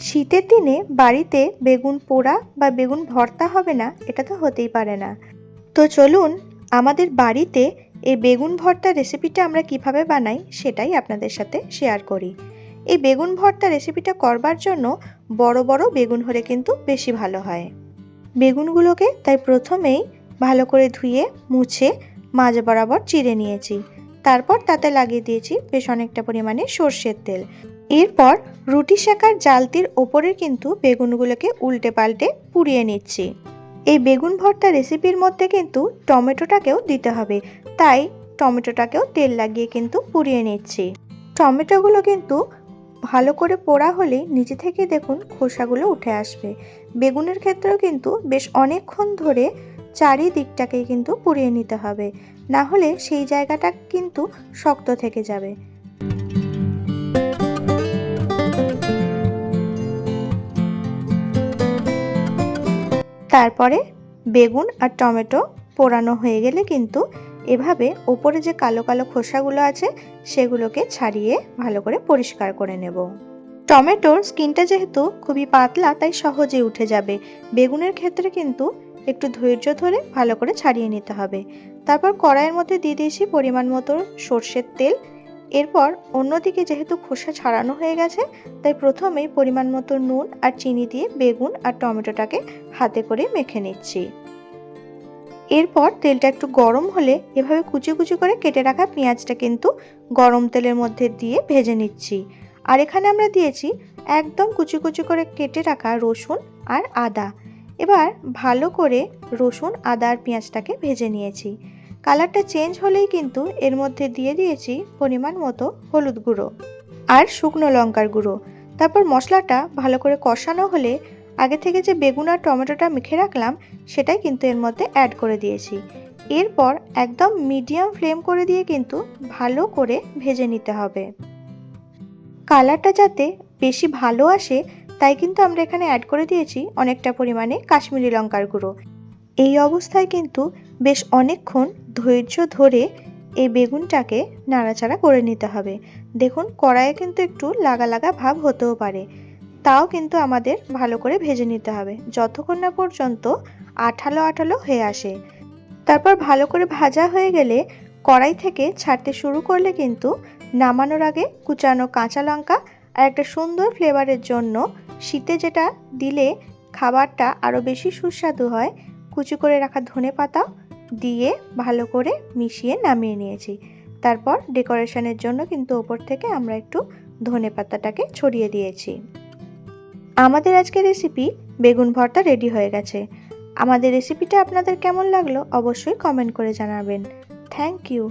শীতের দিনে বাড়িতে বেগুন পোড়া বা বেগুন ভর্তা হবে না, এটা তো হতেই পারে না। তো চলুন আমাদের বাড়িতে এই বেগুন ভর্তা রেসিপিটা আমরা কীভাবে বানাই সেটাই আপনাদের সাথে শেয়ার করি। এই বেগুন ভর্তা রেসিপিটা করবার জন্য বড় বড় বেগুন হলে কিন্তু বেশি ভালো হয়। বেগুনগুলোকে তাই প্রথমেই ভালো করে ধুয়ে, মুছে মাঝ বরাবর চিড়ে নিয়েছি। তারপর তাতে লাগিয়ে দিয়েছি বেশ অনেকটা পরিমাণে সর্ষের তেল। এরপর রুটি শেখার জালতির ওপরে কিন্তু বেগুনগুলোকে উল্টে পাল্টে পুড়িয়ে নিচ্ছি। এই বেগুন ভর্তা রেসিপির মধ্যে কিন্তু টমেটোটাকেও দিতে হবে। তাই টমেটোটাকেও তেল লাগিয়ে কিন্তু পুড়িয়ে নিচ্ছি। টমেটোগুলো কিন্তু ভালো করে পোড়া হলে নিচে থেকে দেখুন খোসাগুলো উঠে আসবে। বেগুনের ক্ষেত্রেও কিন্তু বেশ অনেকক্ষণ ধরে চারিদিকটাকেই কিন্তু পুড়িয়ে নিতে হবে। না হলে সেই জায়গাটা কিন্তু শক্ত থেকে যাবে। তারপরে বেগুন আর টমেটো পোড়ানো হয়ে গেলে কিন্তু এভাবে ওপরে যে কালো কালো খোসাগুলো আছে সেগুলোকে ছাড়িয়ে ভালো করে পরিষ্কার করে নেব। টমেটোর স্কিনটা যেহেতু খুবই পাতলা, তাই সহজেই উঠে যাবে। বেগুনের ক্ষেত্রে কিন্তু একটু ধৈর্য ধরে ভালো করে ছাড়িয়ে নিতে হবে। তারপর কড়াইয়ের মধ্যে দিয়ে দিয়েছি পরিমাণ মতো সর্ষের তেল। এরপর অন্যদিকে যেহেতু খোসা ছাড়ানো হয়ে গেছে, তাই প্রথমেই পরিমাণ মতো নুন আর চিনি দিয়ে বেগুন আর টমেটোটাকে হাতে করে মেখে নিচ্ছি। এরপর তেলটা একটু গরম হলে এভাবে কুচি কুচি করে কেটে রাখা পেঁয়াজটা কিন্তু গরম তেলের মধ্যে দিয়ে ভেজে নিচ্ছি। আর এখানে আমরা দিয়েছি একদম কুচি কুচি করে কেটে রাখা রসুন আর আদা। এবার ভালো করে রসুন, আদা আর পেঁয়াজটাকে ভেজে নিয়েছি। কালারটা চেঞ্জ হলেই কিন্তু এর মধ্যে দিয়ে দিয়েছি পরিমাণ মতো হলুদ গুঁড়ো আর শুকনো লঙ্কার গুঁড়ো। তারপর মশলাটা ভালো করে কষানো হলে আগে থেকে যে বেগুন আর টমেটোটা মেখে রাখলাম, সেটাই কিন্তু এর মধ্যে অ্যাড করে দিয়েছি। এরপর একদম মিডিয়াম ফ্লেম করে দিয়ে কিন্তু ভালো করে ভেজে নিতে হবে। কালারটা যাতে বেশি ভালো আসে, তাই কিন্তু আমরা এখানে অ্যাড করে দিয়েছি অনেকটা পরিমাণে কাশ্মীরি লঙ্কার গুঁড়ো। এই অবস্থায় কিন্তু বেশ অনেকক্ষণ ধৈর্য ধরে এই বেগুনটাকে নাড়াচাড়া করে নিতে হবে। দেখুন, কড়াইয়ে কিন্তু একটু লাগা লাগা ভাব হতেও পারে। তাও কিন্তু আমাদের ভালো করে ভেজে নিতে হবে। যতক্ষণ না পর্যন্ত আঠালো আঠালো হয়ে আসে। তারপর ভালো করে ভাজা হয়ে গেলে কড়াই থেকে ছাড়তে শুরু করলে কিন্তু নামানোর আগে কুচানো কাঁচা লঙ্কা আর একটা সুন্দর ফ্লেভারের জন্য শীতে যেটা দিলে খাবারটা আরও বেশি সুস্বাদু হয় কুচি করে রাখা ধনে পাতা দিয়ে ভালো করে মিশিয়ে নামিয়ে নিয়েছি। তারপর ডেকোরেশনের জন্য কিন্তু ওপর থেকে আমরা একটু ধনে পাতাটাকে ছড়িয়ে দিয়েছি। আমাদের আজকের রেসিপি বেগুন ভর্তা রেডি হয়ে গেছে। আমাদের রেসিপিটা আপনাদের কেমন লাগল অবশ্যই কমেন্ট করে জানাবেন। Thank you